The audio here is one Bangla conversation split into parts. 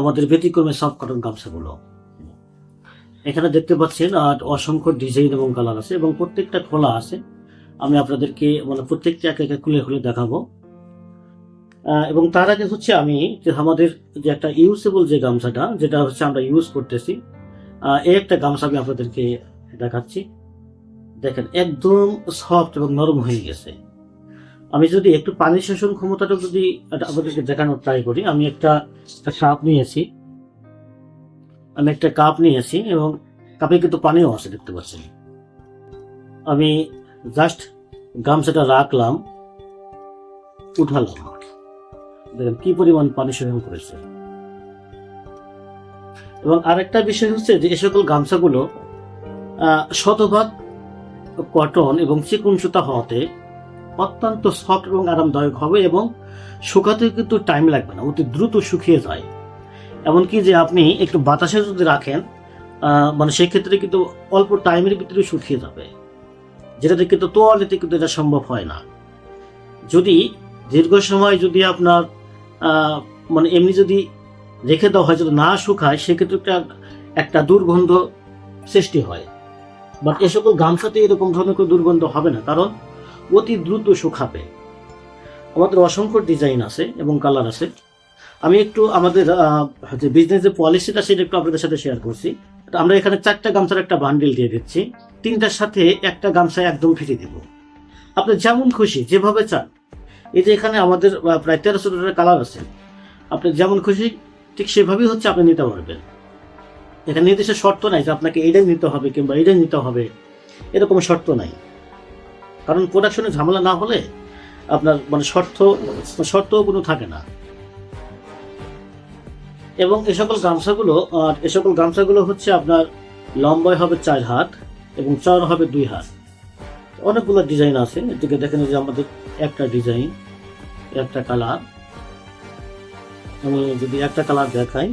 আমাদের ব্যতিক্রমে সফট কটন গামছাগুলো। এখানে দেখতে পাচ্ছেন, আর অসংখ্য ডিজাইন এবং কালার আছে এবং প্রত্যেকটা খোলা আছে। আমি আপনাদেরকে মানে প্রত্যেকটা একে একে খুলে খুলে দেখাবো। এবং তার আগে হচ্ছে আমি যে আমাদের যে একটা ইউজেবল যে গামছাটা, যেটা হচ্ছে আমরা ইউজ করতেছি এই একটা গামছা আমি আপনাদেরকে দেখাচ্ছি। দেখেন, একদম সফট এবং নরম হয়ে গেছে। আমি যদি একটু পানি শোষণ ক্ষমতাটা যদি আপনাদেরকে দেখানোর ট্রাই করি, আমি একটা কাপ নিয়েছি। আমি একটা কাপ নিয়েছি এবং কাপে কিন্তু পানিও আছে দেখতে পাচ্ছেন। আমি জাস্ট গামছাটা রাখলাম, উঠালাম। দেখেন কি পরিমাণ পানি শোষণ করেছে। এবং আরেকটা বিষয় হচ্ছে যে এ সকল গামছাগুলো শতভাগ কটন এবং চিকুন সুতা হওয়াতে অত্যন্ত সফট এবং আরামদায়ক হবে এবং শুকাতে কিন্তু টাইম লাগবে না, অতি দ্রুত শুকিয়ে যায়। এমনকি যে আপনি একটু বাতাসে যদি রাখেন মানে সেক্ষেত্রে কিন্তু অল্প টাইমের ভিতরে শুকিয়ে যাবে। যেটাতে কিন্তু তোয়ালেতে কিন্তু এটা সম্ভব হয় না। যদি দীর্ঘ সময় যদি আপনার মানে এমনি যদি রেখে দেওয়া হয়, যদি না শুকায়, সেক্ষেত্রে একটা একটা দুর্গন্ধ সৃষ্টি হয়। বাট এ সকল গামছাতে এরকম ধরনের কোনো দুর্গন্ধ হবে না, কারণ অতি দ্রুত শুকাবে। আমাদের অসংখ্য ডিজাইন আছে এবং কালার আছে। আমি একটু আমাদের যে বিজনেস যে পলিসিটা সেটা একটু আপনাদের সাথে শেয়ার করছি। আমরা এখানে চারটা গামছার একটা বান্ডিল দিয়ে দিচ্ছি। তিনটার সাথে একটা গামছা একদম ফিরে দিব। আপনি যেমন খুশি, যেভাবে চান। এই যে এখানে আমাদের প্রায় তেরোশো টাকার কালার আছে। আপনি যেমন খুশি, ঠিক সেভাবেই হচ্ছে আপনি নিতে পারবেন। এখানে নির্দিষ্ট শর্ত নাই যে আপনাকে এইটাই নিতে হবে কিংবা এটাই নিতে হবে। এরকম শর্ত নাই। কারণ প্রোডাকশনে ঝামেলা না হলে আপনার মানে শর্ত শর্ত কোনো থাকে না। এবং এ সকল গামছাগুলো, আর এ সকল গামছাগুলো হচ্ছে আপনার লম্বায় হবে চার হাত এবং চওড়া হবে দুই হাত। অনেকগুলো ডিজাইন আছে, এদিকে দেখেন যে আমাদের একটা ডিজাইন, একটা কালার। আমি যদি একটা কালার দেখাই,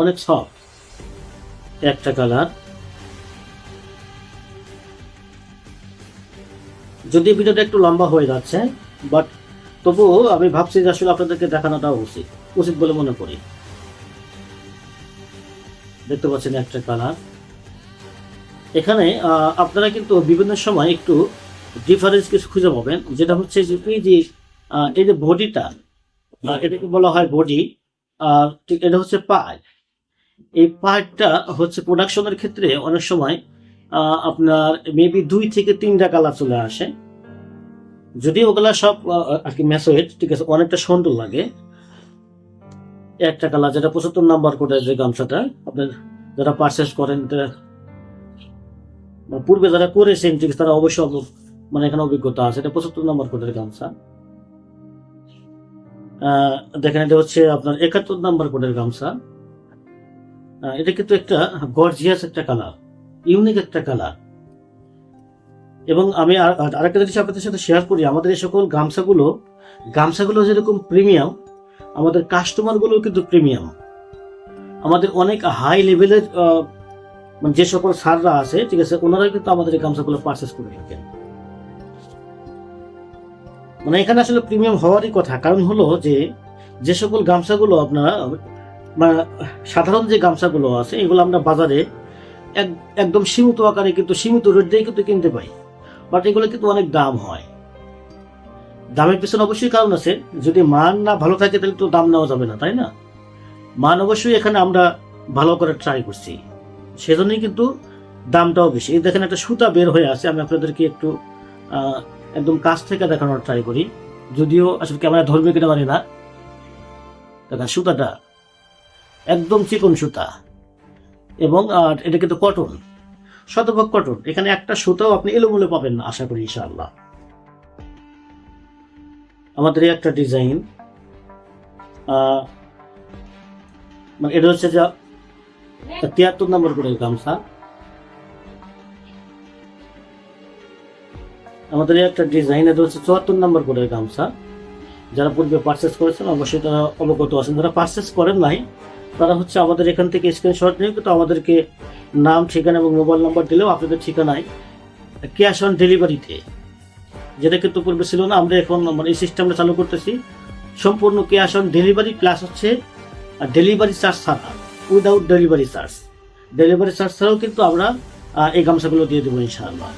অনেক সফট। একটা কালার যদি ভিডিওটা একটু লম্বা হয়ে যাচ্ছে বাট তবুও আমি ভাবছি যে আসলে আপনাদেরকে দেখানোটা উচিত উচিত বলে মনে করি। দেখতে পাচ্ছেন একটা কালার এখানে আপনারা কিন্তু বিভিন্ন সময় একটু ডিফারেন্স কিছু খুঁজে পাবেন, যেটা হচ্ছে যে এই যে এই যে বডিটা এটাকে বলা হয় বডি আর ঠিক এটা হচ্ছে পার্ট এই পার্টটা হচ্ছে প্রোডাকশনের ক্ষেত্রে অনেক সময় আপনার মেবি দুই থেকে তিনটা কালার চলে আসে। যদি ওগুলা সব আর কি ম্যাসোয়েড ঠিক আছে, অনেকটা সুন্দর লাগে। একটা কালার, যেটা পঁচাত্তর নাম্বার কোডের যে গামছাটা, আপনার যারা পারচেস করেন বা পূর্বে যারা করেছেন, ঠিক তারা অবশ্যই মানে এখানে অভিজ্ঞতা আছে। এটা পঁচাত্তর নাম্বার কোডের গামছা। দেখেন, এটা হচ্ছে আপনার একাত্তর নাম্বার কোডের গামছা। এটা কিন্তু একটা গর্জিয়াস একটা কালার ইউনিক একটা কালার এবং আমি আর- আর- আরেকটা জিনিস আপনাদের সাথে শেয়ার করি। আমাদের এই সকল গামছাগুলো গামছাগুলো যেরকম প্রিমিয়াম আমাদের কাস্টমারগুলো কিন্তু প্রিমিয়াম আমাদের অনেক হাই লেভেলের মানে যে সকল সাররা আছে, ঠিক আছে ওনারা কিন্তু আমাদের এই গামছাগুলো পারচেস করে থাকেন। মানে এখানে আসলে প্রিমিয়াম হওয়ারই কথা। কারণ হলো যে যে সকল গামছাগুলো আপনারা মানে সাধারণ যে গামছাগুলো আছে, এগুলো আমরা বাজারে এক- একদম সীমিত আকারে কিন্তু, সীমিত রেট দিয়ে কিন্তু কিনতে পাই। বাট এগুলো কিন্তু অনেক দাম হয়। দামের পিছনে অবশ্যই কারণ আছে, যদি মান না ভালো থাকে তাহলে তো দাম নেওয়া যাবে না, তাই না? মান অবশ্যই এখানে আমরা ভালো করে ট্রাই করছি। সেজন্যই কিন্তু দামটাও বেশি। এই দেখেন একটা সুতা বের হয়ে আছে, আমি আপনাদেরকে একটু একদম কাছ থেকে দেখানোর ট্রাই করি। যদিও আসলে ক্যামেরা ধরবে কিনা পারি না। দেখেন সুতাটা, একদম চিকন সুতা। এবং এটা কিন্তু কটন শতভাগ কটন এখানে একটা সুতাও আপনি এলোমেলো পাবেন না, আশা করি ইনশাআল্লাহ। আমাদের একটা ডিজাইন মানে এটা হচ্ছে যা তিয়াত্তর নম্বর করে গামছা। আমাদের এই একটা ডিজাইন, এটা হচ্ছে চুয়াত্তর নম্বর করে গামছা। যারা পূর্বে পারচেস করেছেন, অবশ্যই তারা অবগত আছেন। যারা পারচেস করেন নাই তারা হচ্ছে আমাদের এখান থেকে স্ক্রিনশট নিয়ে কিন্তু আমাদেরকে নাম, ঠিকানা এবং মোবাইল নাম্বার দিলেও আপনাদের ঠিকানায় ক্যাশ অন ডেলিভারিতে যেটা কিন্তু পূর্বে ছিল না, আমরা এখন মানে এই সিস্টেমটা চালু করতেছি। সম্পূর্ণ ক্যাশ অন ডেলিভারি প্লাস হচ্ছে ডেলিভারি চার্জ ছাড়া without delivery charge delivery charge ছাড়াও কিন্তু আমরা এই গামছাগুলো দিয়ে দেবো ইনশাআল্লাহ।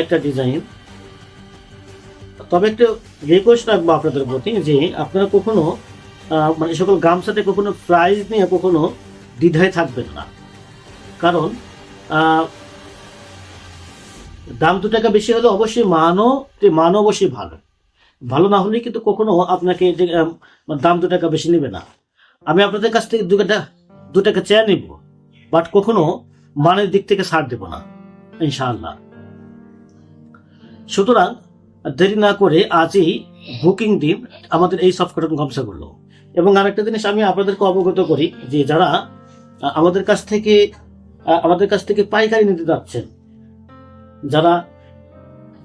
একটা ডিজাইন তবে একটা রিকোয়েস্ট রাখব আপনাদের প্রতি যে আপনারা কখনো মানে সকল গামছাতে কখনো প্রাইস নিয়ে কখনো দ্বিধায় থাকবেন না। কারণ দাম দু টাকা বেশি হলে অবশ্যই মানও মানও অবশ্যই ভালো। ভালো না হলে কিন্তু কখনো আপনাকে যে দাম দু টাকা বেশি নেবে না। আমি আপনাদের কাছ থেকে দু টাকা দু টাকা চেয়ে নিব বাট কখনো মানের দিক থেকে ছাড় দেব না, ইনশাআল্লাহ। সুতরাং দেরি না করে আজই বুকিং দিন আমাদের এই সফট কটন গামছাগুলো এবং আরেকটা জিনিস আমি আপনাদেরকে অবগত করি যে যারা আমাদের কাছ থেকে আমাদের কাছ থেকে পাইকারি নিতে যাচ্ছেন, যারা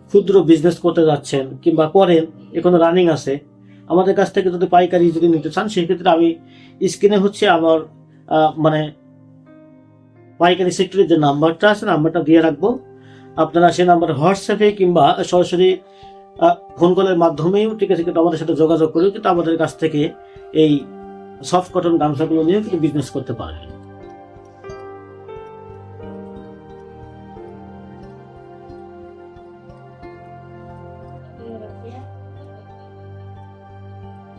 ক্ষুদ্র বিজনেস করতে যাচ্ছেন কিংবা করেন, এখনও রানিং আছে, আমাদের কাছ থেকে যদি পাইকারি যদি নিতে চান, সেক্ষেত্রে আমি স্ক্রিনে হচ্ছে আমার মানে পাইকারি সেক্টরের যে নাম্বারটা আছে নাম্বারটা দিয়ে রাখব। আপনারা সেই নাম্বার হোয়াটসঅ্যাপে কিংবা সরাসরি ফোন কলের মাধ্যমেও ঠিক আছে, কিন্তু আমাদের সাথে যোগাযোগ করেও কিন্তু আমাদের কাছ থেকে এই সফট কটন গামছাগুলো নিয়েও কিন্তু বিজনেস করতে পারেন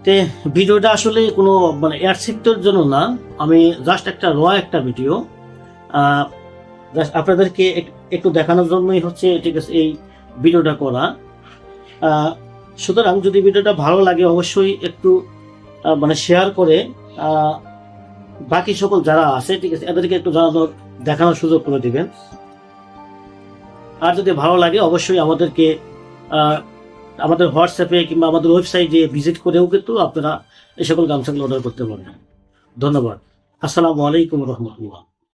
তে, ভিডিওটা আসলে কোনো মানে এয়ার সেক্টর জন্য না, আমি জাস্ট একটা র একটা ভিডিও জাস্ট আপনাদেরকে একটু দেখানোর জন্যই হচ্ছে, ঠিক আছে, এই ভিডিওটা করা। সুতরাং যদি ভিডিওটা ভালো লাগে, অবশ্যই একটু মানে শেয়ার করে। বাকি সকল যারা আছে, ঠিক আছে, এদেরকে একটু জানানোর, দেখানোর সুযোগ করে দিবেন। আর যদি ভালো লাগে, অবশ্যই আমাদেরকে আমাদের হোয়াটসঅ্যাপে কিংবা আমাদের ওয়েবসাইটে ভিজিট করেও কিন্তু আপনারা এই সকল গামছাগুলো অর্ডার করতে পারবেন। ধন্যবাদ। আসসালামু আলাইকুম রহমতুল্লাহ।